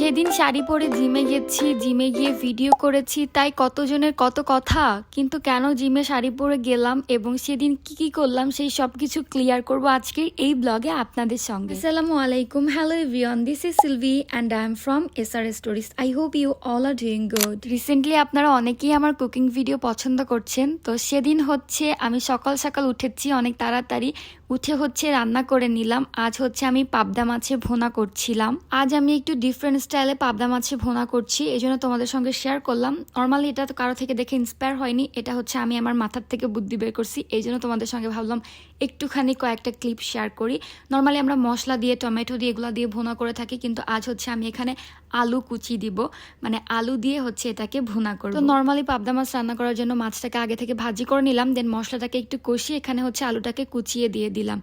সেদিন শাড়ি পরে জিমে গেছি জিমে গিয়ে ভিডিও করেছি তাই কতজনের কত কথা? কিন্তু কেন জিমে শাড়ি পরে গেলাম এবং সেদিন কি কি করলাম সেই সব কিছু ক্লিয়ার করব আজকের এই ব্লগে আপনাদের সঙ্গে। আসসালামু আলাইকুম hello everyone this is Silvi and I am from S R stories I hope you all are doing good recently আপনারা অনেকেই আমার কুকিং ভিডিও পছন্দ করছেন তো সেদিন হচ্ছে আমি সকাল সকাল উঠেছি অনেক তাড়াতাড়ি উঠে হচ্ছে রান্না করে নিলাম আজ হচ্ছে আমি পাবদা মাছে ভোনা করছিলাম। আজ আমি একটু ডিফারেন্ট স্টাইলে পাবদা মাছে ভোনা করছি, এই জন্য তোমাদের সঙ্গে শেয়ার করলাম। নর্মালি এটা তো কারও থেকে দেখে ইন্সপায়ার হয়নি, এটা হচ্ছে আমি আমার মাথার থেকে বুদ্ধি বের করছি, এই জন্য তোমাদের সঙ্গে ভাবলাম একটুখানি কয়েকটা ক্লিপ শেয়ার করি। নর্মালি আমরা মশলা দিয়ে, টমেটো দিয়ে, এগুলো দিয়ে ভুনা করে থাকি, কিন্তু আজ হচ্ছে আমি এখানে আলু কুচি দিব মানে আলু দিয়ে হচ্ছে এটাকে ভুনা করব। তো নর্মালি পাবদা মাছ রান্না করার জন্য মাছটাকে আগে থেকে ভাজি করে নিলাম দেন মশলাটাকে একটু কষিয়ে এখানে হচ্ছে আলুটাকে কুচিয়ে দিয়ে দিলাম।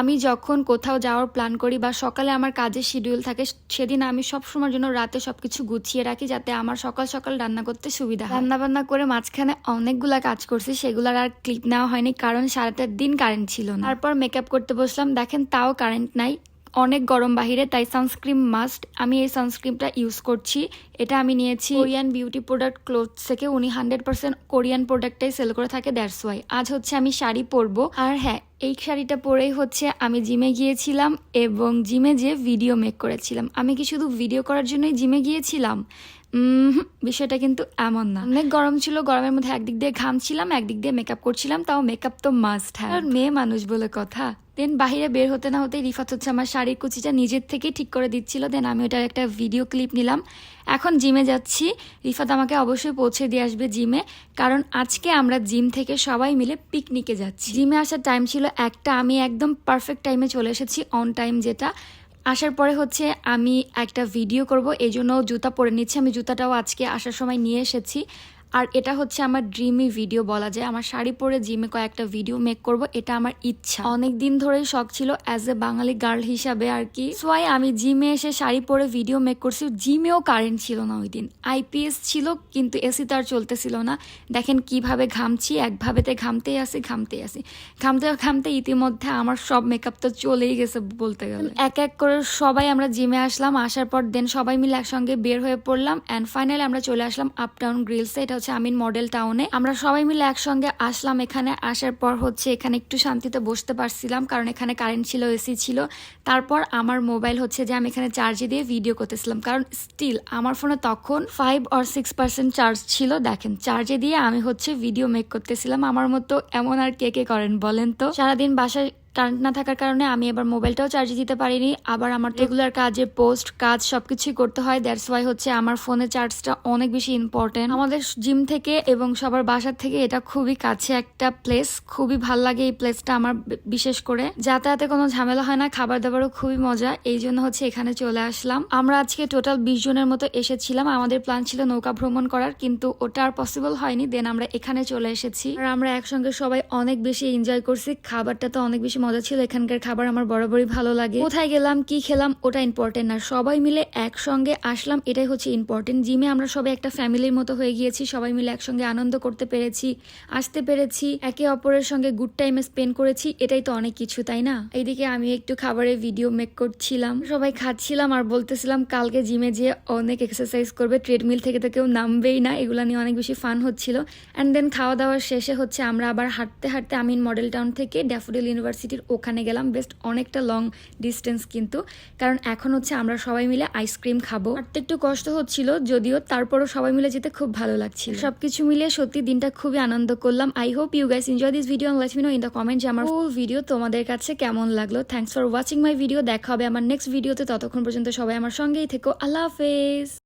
আমি যখন কোথাও যাওয়ার প্ল্যান করি বা সকালে আমার কাজের শিডিউল থাকে, সেদিন আমি সব সময়ের জন্য রাতে সবকিছু গুছিয়ে রাখি যাতে আমার সকাল সকাল রান্না করতে সুবিধা হয়। রান্না বান্না করে মাঝখানে অনেকগুলা কাজ করছি সেগুলোর আর ক্লিপ নেওয়া হয়নি কারণ সারাটার দিন কারেন্ট ছিল না। তারপর মেকআপ করতে বসলাম দেখেন তাও কারেন্ট নাই। অনেক গরম বাহিরে, তাই সানস্ক্রিম মাস্ট আমি এই সানস্ক্রিমটা ইউজ করছি। এটা আমি নিয়েছি কোরিয়ান বিউটি প্রোডাক্ট ক্লোথ থেকে। উনি হান্ড্রেড পার্সেন্ট কোরিয়ান প্রোডাক্টটাই সেল করে থাকে দ্যাটস ওয়াই আজ হচ্ছে আমি শাড়ি পরবো। আর হ্যাঁ এই শাড়িটা পরেই হচ্ছে আমি জিমে গিয়েছিলাম এবং জিমে যে ভিডিও মেক করেছিলাম। আমি কি শুধু ভিডিও করার জন্যই জিমে গিয়েছিলাম? বিষয়টা কিন্তু এমন না। অনেক গরম ছিল গরমের মধ্যে একদিক দিয়ে ঘামছিলাম একদিক দিয়ে মেকআপ করছিলাম তাও মেকআপ তো মাস্ট হ্যাঁ আর মেয়ে মানুষ বলে কথা। দেন বাহিরে বের হতে না হতে রিফাত হচ্ছে আমার শাড়ির কুচিটা নিজের থেকেই ঠিক করে দিচ্ছিল। দেন আমি ওটার একটা ভিডিও ক্লিপ নিলাম। এখন জিমে যাচ্ছি। রিফাত আমাকে অবশ্যই পৌঁছে দিয়ে আসবে জিমে কারণ আজকে আমরা জিম থেকে সবাই মিলে পিকনিকে যাচ্ছি। জিমে আসার টাইম ছিল একটা। আমি একদম পারফেক্ট টাইমে চলে এসেছি অন টাইম যেটা। আসার পরে হচ্ছে আমি একটা ভিডিও করব এই জন্য জুতা পরে নিচ্ছি। আমি জুতাটাও আজকে আসার সময় নিয়ে এসেছি। আর এটা হচ্ছে আমার ড্রিমি ভিডিও বলা যায়। আমার শাড়ি পরে জিমে কয়েকটা ভিডিও মেক করব, এটা আমার ইচ্ছা। অনেক দিন ধরেই শখ ছিল অ্যাজ এ বাঙালি গার্ল হিসাবে আর কি। সোয়াই আমি জিমে এসে শাড়ি পরে ভিডিও মেক করছি। জিমেও কারেন্ট ছিল না ওই দিন আইপিএস ছিল, কিন্তু এসি তো আর চলতেছিল না। দেখেন কীভাবে ঘামছি, একভাবেতে ঘামতেই আসি ঘামতেই আসি ঘামতে ঘামতে ইতিমধ্যে আমার সব মেকআপ তো চলেই গেছে বলতে গেলে। এক এক করে সবাই আমরা জিমে আসলাম, আসার পর দেন সবাই মিলে একসঙ্গে বের হয়ে পড়লাম। অ্যান্ড ফাইনালি আমরা চলে আসলাম আপ ডাউন গ্রিলসে এটা হচ্ছে আমিন মডেল টাউনে। আমরা সবাই মিলে একসঙ্গে আসলাম এখানে। আসার পর হচ্ছে এখানে একটু শান্তিতে বসতে পারছিলাম, কারণ এখানে কারেন্ট ছিল এসি ছিল। তারপর আমার মোবাইল হচ্ছে যে আমি এখানে চার্জে দিয়ে ভিডিও করতেছিলাম। কারণ স্টিল আমার ফোনে তখন five or six percent charge ছিল। দেখেন চার্জে দিয়ে আমি হচ্ছে ভিডিও মেক করতেছিলাম। আমার মতো এমন আর কে কে করেন বলেন তো? সারাদিন বাসায় কারেন্ট না থাকার কারণে আমি এবার মোবাইলটাও চার্জে দিতে পারিনি। আবার আমার রেগুলার কাজে পোস্ট কাজ সবকিছুই করতে হয়। দ্যাটস ওয়াই হচ্ছে আমার ফোনে চার্জটা অনেক বেশি ইম্পর্টেন্ট আমাদের জিম থেকে এবং সবার বাসার থেকে এটা খুবই কাছে একটা প্লেস খুবই ভালো লাগে এই প্লেসটা আমার বিশেষ করে। যাতায়াতে কোনো ঝামেলা হয় না খাবার দাবারও খুবই মজা। এই জন্য হচ্ছে এখানে চলে আসলাম। আমরা আজকে টোটাল বিশ জনের মতো এসেছিলাম। আমাদের প্ল্যান ছিল নৌকা ভ্রমণ করার কিন্তু ওটা আর পসিবল হয়নি। দেন আমরা এখানে চলে এসেছি। আর আমরা একসঙ্গে সবাই অনেক বেশি এনজয় করছি। খাবারটা তো অনেক বেশি মজা ছিল, এখানকার খাবার আমার বরাবরই ভালো লাগে। কোথায় গেলাম, কি খেলাম, ওটা ইম্পর্টেন্ট না। সবাই মিলে একসঙ্গে আসলাম, এটাই হচ্ছে ইম্পর্টেন্ট জিমে আমরা সবাই একটা ফ্যামিলির মতো হয়ে গিয়েছি, সবাই মিলে একসঙ্গে আনন্দ করতে পেরেছি, আসতে পেরেছি, একে অপরের সঙ্গে গুড টাইমে স্পেন্ড করেছি, এটাই তো অনেক কিছু, তাই না? এইদিকে আমি একটু খাবারের ভিডিও মেক করছিলাম। সবাই খাচ্ছিলাম আর বলতেছিলাম, কালকে জিমে যেয়ে অনেক এক্সারসাইজ করবে ট্রেডমিল থেকে তো কেউ নামবেই না, এগুলো নিয়ে অনেক বেশি ফান হচ্ছিল। অ্যান্ড দেন খাওয়া দাওয়ার শেষে হচ্ছে আমরা আবার হাঁটতে হাঁটতে আমিন মডেল টাউন থেকে ড্যাফোডিল ইউনিভার্সিটির ওখানে গেলাম, বেস্ট অনেকটা লং ডিস্টেন্স কিন্তু। কারণ এখন হচ্ছে আমরা সবাই মিলে আইসক্রিম খাব। হাঁটতে একটু কষ্ট হচ্ছিল, যদিও তারপরও সবাই মিলে যেতে খুব ভালো লাগছিল। সবকিছু মিলিয়ে সত্যি দিনটা খুবই আনন্দ করলাম। I hope you guys enjoy this video let me know in the comment যে আমার ফুল ভিডিও তোমাদের কাছে কেমন লাগল। Thanks for watching my video দেখা হবে আমার নেক্সট ভিডিওতে ততক্ষণ পর্যন্ত সবাই আমার সঙ্গেই থেকো। আল্লাহ হাফেজ।